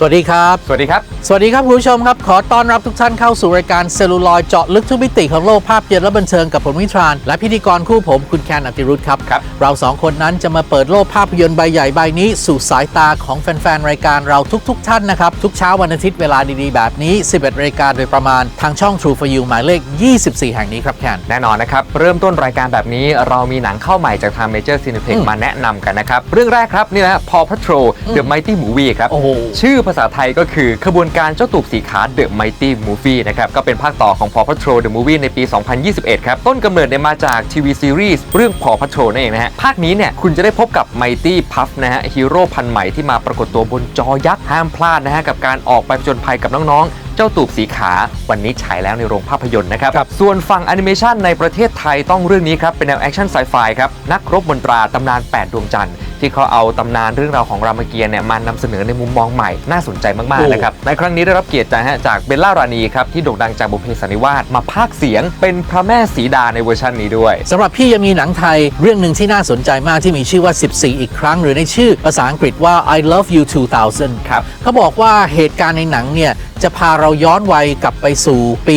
สวัสดีครับ สวัสดีครับ สวัสดีครับคุณผู้ชมครับ ขอต้อนรับทุกท่านเข้าสู่รายการเซลลูลอยเจาะลึกทุกมิติของโลกภาพยนตร์และบันเทิงกับผมวิทราน และพิธีกรคู่ผมคุณแคนอติรุธครับครับ เราสองคนนั้นจะมาเปิดโลกภาพยนตร์ใบใหญ่ใบนี้ สู่สายตาของแฟนๆรายการเราทุกๆท่านนะครับ ทุกเช้าวันอาทิตย์เวลาดีๆ แบบนี้ 11รายการโดยประมาณทางช่อง True for You หมายเลข 24 แห่งนี้ครับแคนแน่นอนนะครับเริ่มต้นรายการแบบนี้เรามีหนังเข้าใหม่จากทาง Major Cineplex อืมมาแนะนำกันนะครับเรื่องแรกครับนี่นะ Paw Patrol The Mighty Movie ครับโอ้โหชื่อภาษาไทยก็คือขบวนการเจ้าตูบสีขา The Mighty Movie นะครับก็เป็นภาคต่อของ Paw Patrol The Movie ในปี 2021 ครับ ต้นกำเนิดเนี่ยมาจากทีวีซีรีส์เรื่อง Paw Patrol นั่นเองนะฮะ ภาคนี้เนี่ยคุณจะได้พบกับ Mighty Puff นะฮะฮีโร่พันธุ์ใหม่ที่มาปรากฏตัวบนจอยักษ์ห้ามพลาดนะฮะกับการออกไปผจญภัยกับน้องๆเจ้าตูบสีขาวันนี้ฉายแล้วในโรงภาพยนตร์นะครับครับส่วนฝั่งแอนิเมชันในประเทศไทยต้องเรื่องนี้ครับ เป็นแนวแอคชั่นไซไฟครับ นักรบมนตราตำนาน 8 ดวงจันทร์ ที่เขาเอาตำนานเรื่องราวของรามเกียรติ์เนี่ยมานำเสนอในมุมมองใหม่น่าสนใจมากโอ้ๆนะครับในครั้งนี้ได้รับเกียรติจากฮะจากเบลล่ารานีครับที่โด่งดังจากบุพเพสันนิวาสมาพากย์เสียงเป็นพระแม่สีดาในเวอร์ชันนี้ด้วย สำหรับพี่ยังมีหนังไทยเรื่องหนึ่งที่น่าสนใจมากที่มีชื่อว่า 14 อีกครั้ง หรือในชื่อภาษาอังกฤษว่า I Love You 2000 ครับเขาบอกว่าเหตุการณ์ในหนังเนี่ย จะพาเราย้อนวัยกลับไปสู่ปี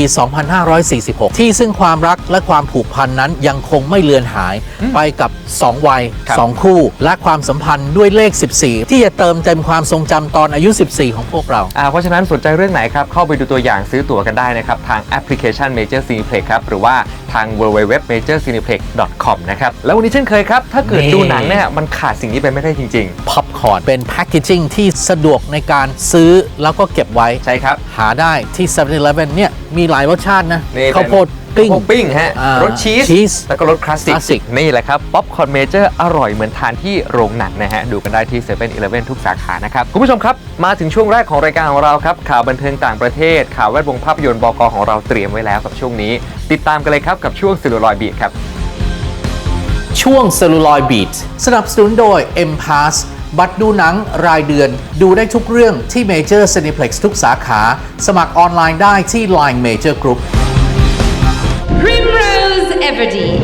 2546 ที่ซึ่งความรักและความผูกพันนั้นยังคงไม่เลือนหาย ไปกับ 2 วัย ครับ 2 คู่ และความสัมพันธ์ด้วยเลข 14 ที่จะเติมเต็มความทรงจำตอนอายุ 14 ของพวกเรา อ่าเพราะฉะนั้นสนใจเรื่องไหนครับ เข้าไปดูตัวอย่างซื้อตั๋วกันได้นะครับ ทางแอปพลิเคชัน Major Cineplex ครับ หรือว่า ทาง www.majorcineplex.com นะครับแล้ววันนี้เช่นเคยครับ ถ้าเกิดนี่ดูหนังเนี่ยมันขาดสิ่งนี้ไปไม่ได้จริงพ็อปคอร์นเป็นแพคเกจิ้งที่สะดวกในการซื้อแล้วก็เก็บไว้ๆใช่ครับ หาได้ที่ 7-Eleven เนี่ยมีหลายรสชาตินะนี่เป็น ข้าวโพด ปิ้งข้าวโพดปิ้งฮะอ่ารรสชีสชีสแล้วก็รสคลาสสิกคลาสสิกนี่แหละครับ ป๊อปคอร์นเมเจอร์อร่อยเหมือนทานที่โรงหนังนะฮะ ดูกันได้ที่7 e เ e ่ e อทุกสาขานะครับ คุณผู้ชมครับ มาถึงช่วงแรกของรายการของเราครับ ข่าวบันเทิงต่างประเทศ ข่าวแวดวงภาพยนตร์บกของเราเตรียมไว้แล้วกับช่วงนี้ ติดตามกันเลยครับกับช่วงซิลูลอยบีทครับ ช่วง Celluloid Beat สนับสนุนโดย M Pass บัตรดูหนังรายเดือน ดูได้ทุกเรื่องที่ Major Cineplex ทุกสาขา สมัครออนไลน์ได้ที่ Line Major Group Primrose Everdeen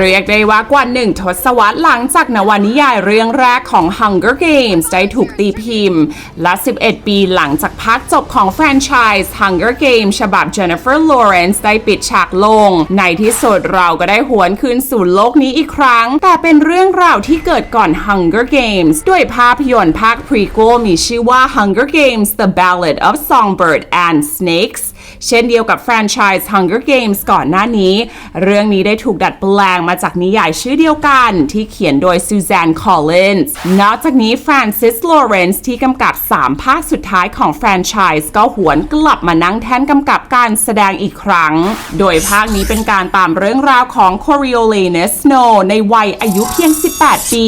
เรียกได้ว่ากว่าหนึ่งทศวรรษหลังจากนวนิยายเรื่องแรกของ Hunger Games ได้ถูกตีพิมพ์ และ 11 ปีหลังจากภาคจบของแฟรนไชส์ Hunger Games ฉบับ Jennifer Lawrence ได้ปิดฉากลง ในที่สุดเราก็ได้หวนคืนสู่โลกนี้อีกครั้ง แต่เป็นเรื่องราวที่เกิดก่อน Hunger Games ด้วยภาพยนตร์ภาค prequel มีชื่อว่า Hunger Games: The Ballad of Songbird and Snakes เช่นเดียวกับแฟรนไชส์ Hunger Games ก่อนหน้านี้ เรื่องนี้ได้ถูกดัดแปลงมาจากนิยายชื่อเดียวกัน ที่เขียนโดยซูซานคอลลินส์ นอกจากนี้ฟรานซิส ลอเรนซ์ที่กำกับ 3 ภาคสุดท้ายของแฟรนไชส์ก็หวนกลับมานั่งแท่นกำกับการแสดงอีกครั้ง โดยภาคนี้เป็นการตามเรื่องราวของ Coriolanus Snow ในวัยอายุเพียง 18 ปี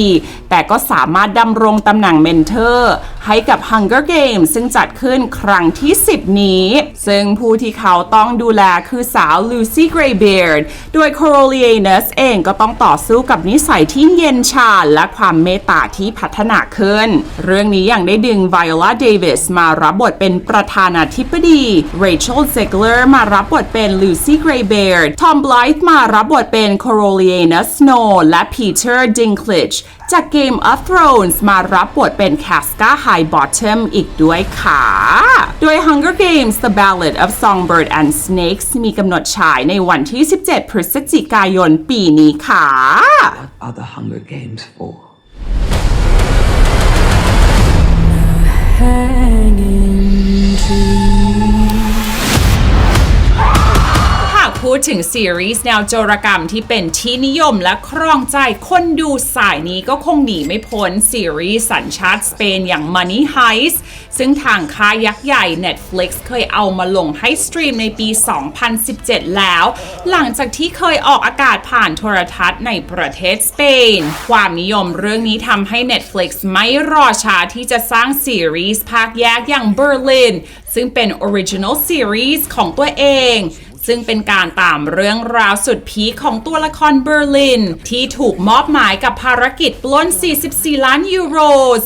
แต่ก็สามารถดำรงตำแหน่งเมนเทอร์ให้กับ Hunger Games ซึ่งจัดขึ้นครั้งที่ 10 นี้ ซึ่งผู้ที่เขาต้องดูแลคือสาว Lucy Greybeard โดย Coriolanus เองก็ต้องต่อสู้กับนิสัยที่เย็นชาและความเมตตาที่พัฒนาขึ้น เรื่องนี้ยังได้ดึง Viola Davis มารับบทเป็นประธานาธิบดี Rachel Zegler มารับบทเป็น Lucy Greybeard Tom Blythe มารับบทเป็น Coriolanus Snow และ Peter Dinklage จาก Game of Thrones มารับบทเป็น Casca Highbottom อีกด้วยค่ะ โดย Hunger Games The Ballad of Songbird and Snakes มีกำหนดฉายในวันที่ 17 พฤศจิกายนปีนี้ค่ะ are the Hunger Games for? หา ดถึงซีรีส์แนวโจรกรรมที่เป็นที่นิยมและครองใจคนดูสายนี้ก็คงหนีไม่พ้นซีรีส์สัญชาติสเปนอย่าง Money Heist ซึ่งทางค่ายยักษ์ใหญ่ Netflix เคยเอามาลงให้สตรีมในปี 2017 แล้ว หลังจากที่เคยออกอากาศผ่านโทรทัศน์ในประเทศสเปน ความนิยมเรื่องนี้ทำให้ Netflix ไม่รอช้าที่จะสร้างซีรีส์ภาคแยกอย่าง Berlin ซึ่งเป็น Original Series ของตัวเอง ซึ่งเป็นการตามเรื่องราวสุดพีคของตัวละครเบอร์ลิน ที่ถูกมอบหมายกับภารกิจปล้น 44 ล้านยูโร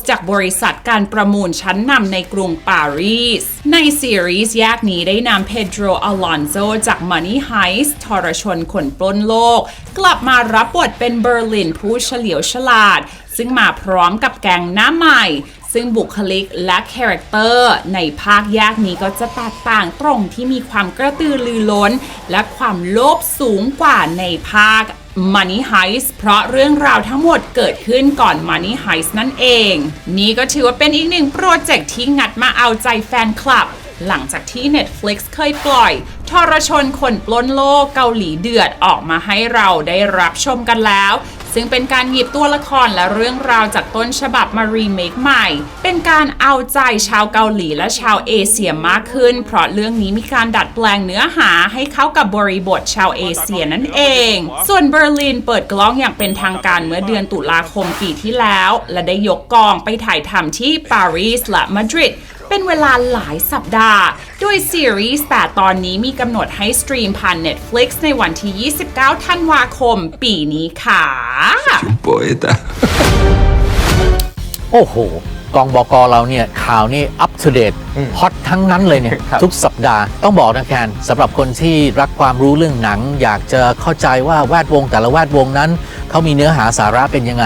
จากบริษัทการประมูลชั้นนำในกรุงปารีส ในซีรีส์แยกนี้ได้นำเพโดรอลอนโซจาก Money Heist ทรชนคนปล้นโลก กลับมารับบทเป็นเบอร์ลินผู้เฉลียวฉลาด ซึ่งมาพร้อมกับแกงหน้าใหม่ ซึ่งบุคลิกและคาแรคเตอร์ในภาคแยกนี้ก็จะแตกต่างตรงที่มีความกระตือรือร้น และความโลภสูงกว่าในภาค Money Heist เพราะเรื่องราวทั้งหมดเกิดขึ้นก่อน Money Heist นั่นเอง นี่ก็ถือว่าเป็นอีกหนึ่งโปรเจกต์ที่งัดมาเอาใจแฟนคลับ หลังจากที่ Netflix เคยปล่อยทรชนคนปล้นโลกเกาหลีเดือดออกมาให้เราได้รับชมกันแล้ว ซึ่งเป็นการหยิบตัวละครและเรื่องราวจากต้นฉบับมารีเมคใหม่ เป็นการเอาใจชาวเกาหลีและชาวเอเชียมากขึ้น เพราะเรื่องนี้มีการดัดแปลงเนื้อหาให้เข้ากับบริบทชาวเอเชียนั่นเอง ส่วนเบอร์ลินเปิดกล้องอย่างเป็นทางการเมื่อเดือนตุลาคมปีที่แล้ว และได้ยกกองไปถ่ายทำที่ปารีสและมาดริด เป็นเวลาหลายสัปดาห์ โดยซีรีส์แต่ตอนนี้มีกำหนดให้สตรีมผ่าน Netflix ในวันที่ 29 ธันวาคมปีนี้ค่ะ โอ้โห กองบอกอเราเนี่ยข่าวนี่อัปเดตฮอตทั้งนั้นเลยเนี่ยครับทุกสัปดาห์ต้องบอกนะแคนสำหรับคนที่รักความรู้เรื่องหนัง อยากจะเข้าใจว่าแวดวงแต่ละแวดวงนั้นเขามีเนื้อหาสาระเป็นยังไง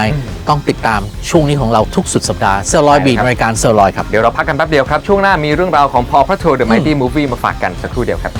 ต้องติดตามช่วงนี้ของเราทุกสุดสัปดาห์เซอร์ลอยบีดรายการเซอร์ลอยครับเดี๋ยวเราพักกันแป๊บเดียวครับ ช่วงหน้ามีเรื่องราวของ Paw Patrol The Mighty Movie มาฝากกันสักครู่เดียวครับ